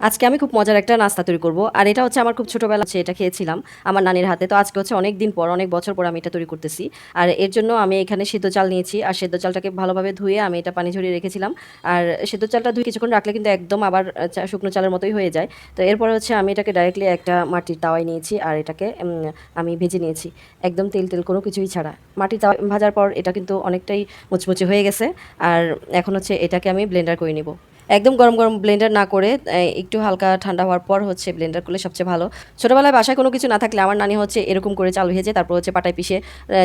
আজকে আমি খুব মজার একটা নাস্তা তৈরি করব। আর এটা হচ্ছে আমার খুব ছোটোবেলা হচ্ছে এটা খেয়েছিলাম আমার নানির হাতে। তো আজকে হচ্ছে অনেক দিন পর, অনেক বছর পর আমি এটা তৈরি করতেছি। আর এর জন্য আমি এখানে সিদ্ধ চাল নিয়েছি। আর সিদ্ধ চালটাকে ভালোভাবে ধুয়ে আমি এটা পানি ঝরিয়ে রেখেছিলাম। আর সিদ্ধ চালটা ধুয়ে কিছুক্ষণ রাখলে কিন্তু একদম আবার চা- শুকনো চালের মতোই হয়ে যায়। তো এরপরে হচ্ছে আমি এটাকে ডাইরেক্টলি একটা মাটির তাওয়ায় নিয়েছি। আর এটাকে আমি ভেজে নিয়েছি। একদম তেল তেল কোনো কিছুই ছাড়া। মাটির তাওয়া ভাজার পর এটা কিন্তু অনেকটাই মুচমুচে হয়ে গেছে। আর এখন হচ্ছে এটাকে আমি ব্লেন্ডার করে নিব। একদম গরম গরম ব্লেন্ডার না করে একটু হালকা ঠান্ডা হওয়ার পর হচ্ছে ব্লেন্ডার করলে সবচেয়ে ভালো। ছোটোবেলায় বাসায় কোনো কিছু না থাকলে আমার নানি হচ্ছে এরকম করে চাল ভেজে, তারপর হচ্ছে পাটায় পিষে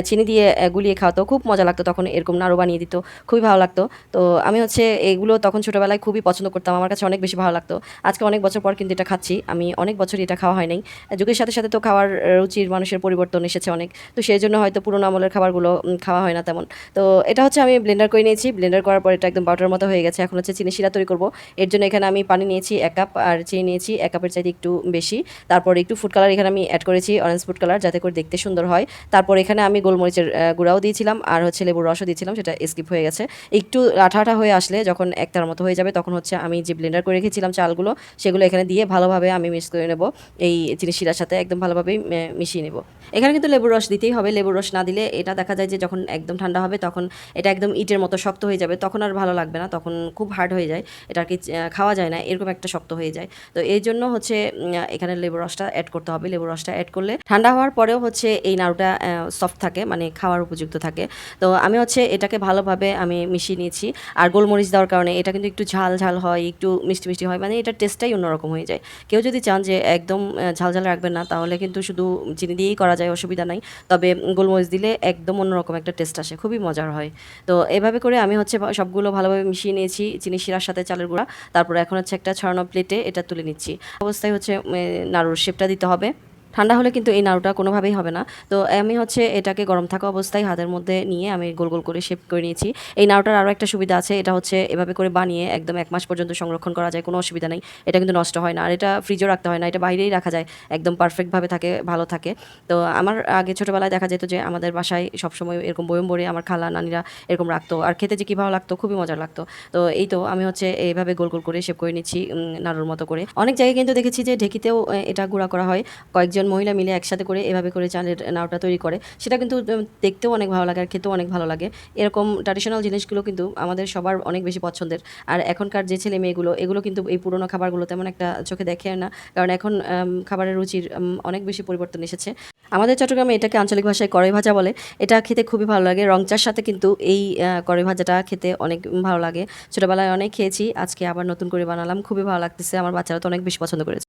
চিনি দিয়ে গুলিয়ে খাওয়াতো। খুব মজা লাগতো তখন এরকম নাড়ু বানিয়ে দিত, খুবই ভালো লাগতো। তো আমি হচ্ছে এগুলো তখন ছোটোবেলায় খুবই পছন্দ করতাম, আমার কাছে অনেক বেশি ভালো লাগতো। আজকে অনেক বছর পর কিন্তু এটা খাচ্ছি, আমি অনেক বছর এটা খাওয়া হয় নাই। যুগের সাথে সাথে তো খাওয়ার রুচির মানুষের পরিবর্তন এসেছে অনেক। তো সেই জন্য হয়তো পুরোনো আমলের খাবারগুলো খাওয়া হয় না তেমন। তো এটা হচ্ছে আমি ব্লেন্ডার করে নিয়েছি ব্লেন্ডার করার পর এটা একদম বাটার মতো হয়ে গেছে। এখন হচ্ছে চিনি শিরা তৈরি করব। এর জন্য এখানে আমি পানি নিয়েছি এক কাপ আর চিনি নিয়েছি এক কাপের চাইতে একটু বেশি। তারপর একটু ফুড কালার এখানে আমি অ্যাড করেছি অরেঞ্জ ফুড কালার যাতে করে দেখতে সুন্দর হয়। তারপর এখানে আমি গোলমরিচের গুঁড়াও দিয়েছিলাম আর হচ্ছে লেবুর রসও দিয়েছিলাম, সেটা স্কিপ হয়ে গেছে। একটু আঠা আঠা হয়ে আসলে যখন একটার মতো হয়ে যাবে তখন হচ্ছে আমি যে ব্লেন্ডার করে রেখেছিলাম চালগুলো, সেগুলো এখানে দিয়ে ভালোভাবে আমি মিক্স করে নেব। এই চিনি শিরার সাথে একদম ভালোভাবেই মিশিয়ে নেব। এখানে কিন্তু লেবুর রস দিতেই হবে। লেবুর রস না দিলে এটা দেখা যায় যে যখন একদম ঠান্ডা হবে তখন এটা একদম ইটের মতো শক্ত হয়ে যাবে, তখন আর ভালো লাগবে না, তখন খুব হার্ড হয়ে যায়। এটা আর কি খাওয়া যায় না, এরকম একটা শক্ত হয়ে যায়। তো এই জন্য হচ্ছে এখানে লেবুর রসটা অ্যাড করতে হবে। লেবুর রসটা অ্যাড করলে ঠান্ডা হওয়ার পরেও হচ্ছে এই নাড়ুটা সফট থাকে মানে খাওয়ার উপযুক্ত থাকে। তো আমি হচ্ছে এটাকে ভালোভাবে আমি মিশিয়ে নিয়েছি। আর গোলমরিচ দেওয়ার কারণে এটা কিন্তু একটু ঝাল ঝাল হয়, একটু মিষ্টি মিষ্টি হয় মানে এটার টেস্টটাই অন্যরকম হয়ে যায়। কেউ যদি চান যে একদম ঝাল ঝাল রাখবেন না, তাহলে কিন্তু শুধু চিনি দিয়েই করা যায়, অসুবিধা নাই। তবে গোলমরিচ দিলে একদম অন্যরকম একটা টেস্ট আসে, খুবই মজার হয়। তো এভাবে করে আমি হচ্ছে সবগুলো ভালোভাবে মিশিয়ে নিয়েছি। চিনি শিরার সাথে চালের গুঁড়া। তারপর এখন হচ্ছে একটা ছড়ানো প্লেটে এটা তুলে নিচ্ছি। অবস্থায় হচ্ছে নাড়ুর শেপটা দিতে হবে। ঠান্ডা হলে কিন্তু এই নাড়ুটা কোনোভাবেই হবে না। তো আমি হচ্ছে এটাকে গরম থাকা অবস্থায় হাতের মধ্যে নিয়ে আমি গোল গোল করে শেপ করে নিয়েছি। এই নাড়ুটার আরও একটা সুবিধা আছে, এটা হচ্ছে এভাবে করে বানিয়ে একদম এক মাস পর্যন্ত সংরক্ষণ করা যায়, কোনো অসুবিধা নেই। এটা কিন্তু নষ্ট হয় না, আর এটা ফ্রিজও রাখতে হয় না, এটা বাইরেই রাখা যায়, একদম পারফেক্টভাবে থাকে, ভালো থাকে। তো আমার আগে ছোটোবেলায় দেখা যেত যে আমাদের বাসায় সবসময় এরকম বয়ম ভরে আমার খালা, নানিরা এরকম রাখতো, আর খেতে যে কী ভালো লাগতো, খুবই মজা লাগতো। তো এই তো আমি হচ্ছে এইভাবে গোল গোল করে শেপ করে নিচ্ছি নাড়ুর মতো করে। অনেক জায়গায় কিন্তু দেখেছি যে ঢেকিতেও এটা গুঁড়া করা হয়। কয়েকজন মহিলা মিলে একসাথে করে এভাবে করে চালের নাড়ুটা তৈরি করে, সেটা কিন্তু দেখতেও অনেক ভালো লাগে আর খেতেও অনেক ভালো লাগে। এরকম ট্র্যাডিশনাল জিনিসগুলো কিন্তু আমাদের সবার অনেক বেশি পছন্দের। আর এখনকার যে ছেলে মেয়েগুলো, এগুলো কিন্তু এই পুরোনো খাবারগুলো তেমন একটা চোখে দেখে না, কারণ এখন খাবারের রুচির অনেক বেশি পরিবর্তন এসেছে। আমাদের চট্টগ্রামে এটাকে আঞ্চলিক ভাষায় কড়াই ভাজা বলে। এটা খেতে খুবই ভালো লাগে। রং চার সাথে কিন্তু এই কড়াই ভাজাটা খেতে অনেক ভালো লাগে। ছোটোবেলায় অনেক খেয়েছি, আজকে আবার নতুন করে বানালাম। খুবই ভালো লাগতেছে। আমার বাচ্চারা তো অনেক বেশি পছন্দ করেছে।